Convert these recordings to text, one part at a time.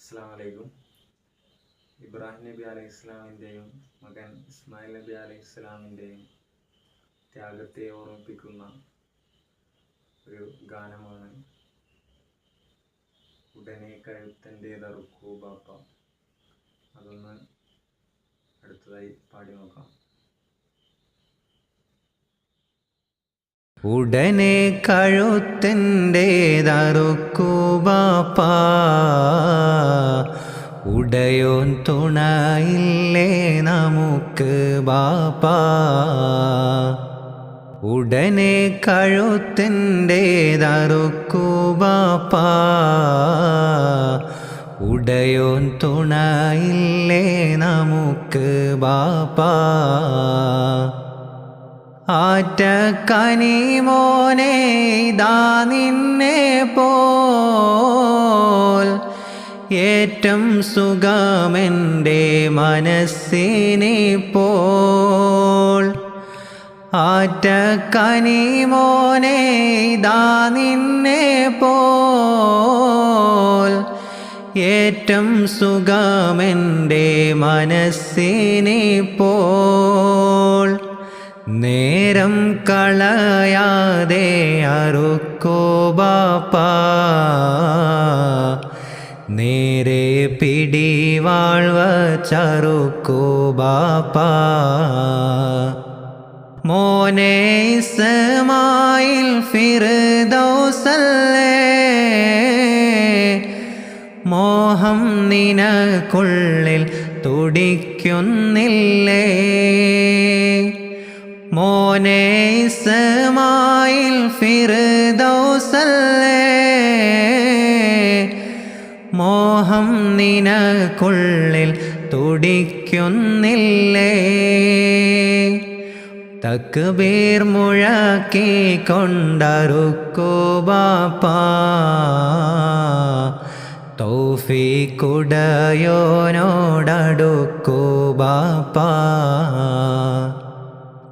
അസ്സാം വലൈക്കും ഇബ്രാഹിം നബി അലൈഹി ഇസ്ലാമിന്റെയും മകൻ ഇസ്മായിൽ നബി അലൈഹി ഇസ്ലാമിന്റെയും ത്യാഗത്തെ ഓർമ്മിപ്പിക്കുന്ന ഒരു ഗാനമാണ് ഉടനെ കഴുത്തന്റേതറുക്കൂ ബാപ്പ. അതൊന്ന് അടുത്തതായി പാടി നോക്കാം. ഉടനെ കഴുത്തിന്റേതറുക്കൂ ബാപ്പ. ഉടയോൻ തുണയില്ലേ നമുക്ക് ബാപ്പ? ഉടനെ കഴുത്തിന്റെ തറുക്കു ബാപ്പ. ഉടയോൻ തുണയില്ലേ നമുക്ക് ബാപ്പ? ആറ്റക്കനി മോനെ ദാ നിന്നെ പോൽ ഏറ്റം സുഖമെന്റെ പോൾ ആറ്റക്കനി മോനെ ഇതാ നിന്നെ പോൽ. ഏറ്റം സുഖമെന്റെ പോൾ നേരം കളയാതെ അറുക്കോ ബാപ്പ. പിടിവാഴ്വ ചറുക്കോ ബാപ്പ. മോനെ ഇസ്മായിൽ ഫിർദൗസല്ലേ? മോഹം നിനക്കുള്ളിൽ തുടിക്കുന്നില്ലേ? മോനെ ഇസ്മായിൽ ഫിർദൗസല്ലേ? മോഹം നിനക്കുള്ളിൽ തുടിക്കുന്നില്ലേ? തക്ബീർ മുഴക്കി കൊണ്ടറുക്കോ ബാപ്പ. തൗഫീക്കുടയോനോടടുക്കോ ബാപ്പ.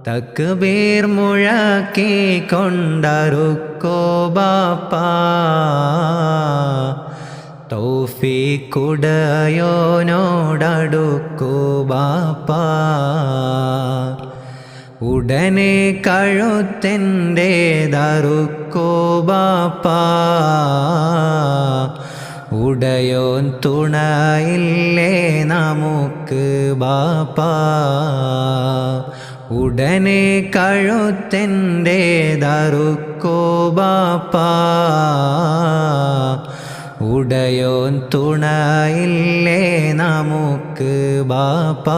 തക്ബീർ മുഴക്കി കൊണ്ടറുക്കോ ബാപ്പ. തൗഫീക്കുടയോനോടടുക്കോ ബാപ്പ. ഉടനെ കഴുത്തിന്റെ ദറുക്കോ ബാപ്പ. ഉടയോൻ തുണയില്ലേ നമുക്ക് ബാപ്പ. ഉടനെ കഴുത്തിന്റെ ദറുക്കോ ബാപ്പ. ഉടയോൻ തുണയില്ലേ നമുക്ക് ബാപ്പ.